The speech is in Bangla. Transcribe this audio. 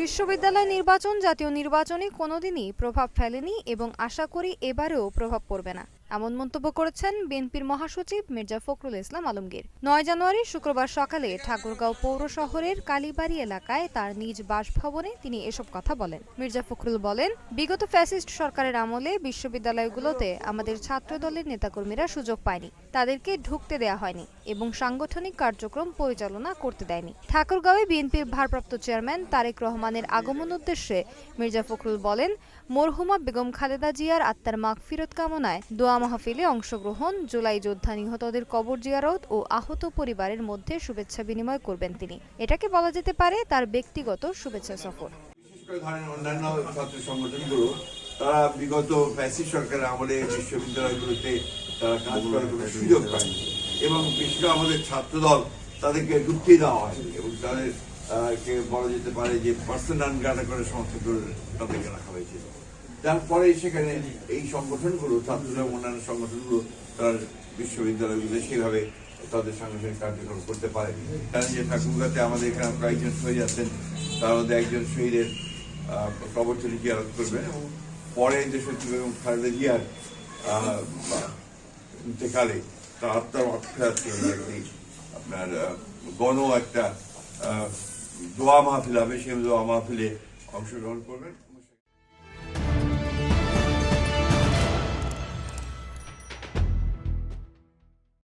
বিশ্ববিদ্যালয় নির্বাচন জাতীয় নির্বাচনে কোনোদিনই প্রভাব ফেলেনি এবং আশা করি এবারেও প্রভাব পড়বে না। এমন মন্তব্য করেছেন বিএনপির মহাসচিব মির্জা ফখরুল ইসলাম আলমগীর। নয় জানুয়ারি শুক্রবার সকালে ঠাকুরগাঁও পৌর শহরের কালীবাড়ি এলাকায় তার নিজ বাসভবনে তিনি এসব কথা বলেন। মির্জা ফখরুল বলেন, বিগত ফ্যাসিস্ট সরকারের আমলে বিশ্ববিদ্যালয়গুলোতে আমাদের ছাত্র দলের নেতাকর্মীরা সুযোগ পায়নি। তাদেরকে ঢুকতে দেয়া হয়নি এবং সাংগঠনিক কার্যক্রম পরিচালনা করতে দেয়নি। ঠাকুরগাঁওয়ে বিএনপির ভারপ্রাপ্ত চেয়ারম্যান তারেক রহমানের আগমন উদ্দেশ্যে মির্জা ফখরুল বলেন, মরহুমা বেগম খালেদা জিয়ার আত্মার মাগফিরত কামনায় দোয়া মাহফিলে অংশগ্রহণ, জুলাই যোদ্ধা নিহতদের কবর জিয়ারত ও আহত পরিবারের মধ্যে শুভেচ্ছা বিনিময় করবেন তিনি। এটাকে বলা যেতে পারে তার ব্যক্তিগত শুভেচ্ছা সফর। অন্যান্য ছাত্র সংগঠনগুলো, তারা বিগত আমলে বিশ্ববিদ্যালয়গুলোতে তারা কাজ করার কোনো সুযোগ পায়নি এবং বিশেষ আমাদের ছাত্রদল তাদেরকে দেওয়া হয় এবং তাদের কে বলা যেতে পারে যে পার্সন গার্ডা করে সমস্ত তাদেরকে রাখা হয়েছিল। তারপরে সেখানে এই সংগঠনগুলো ছাত্ররা অন্যান্য সংগঠনগুলো তারা বিশ্ববিদ্যালয়গুলো সেভাবে তাদের সাংগঠনিক কার্যক্রম করতে পারে কারণ যে ঠাকুরগাতে আমাদের এখানে কয়েকজন শহীদ আছেন তার মধ্যে একজন শহীদের আহ, কবরতলি জিয়ারত করবেন এবং পরে যে সচিব এবং খালেদা জিয়ার ইন্তেকালে তার আত্মার অক্ষাৎ একটি আপনার গণ একটা দোয়া মাহফিল হবে। সেই দোয়া মাহফিলে অংশগ্রহণ করবেন।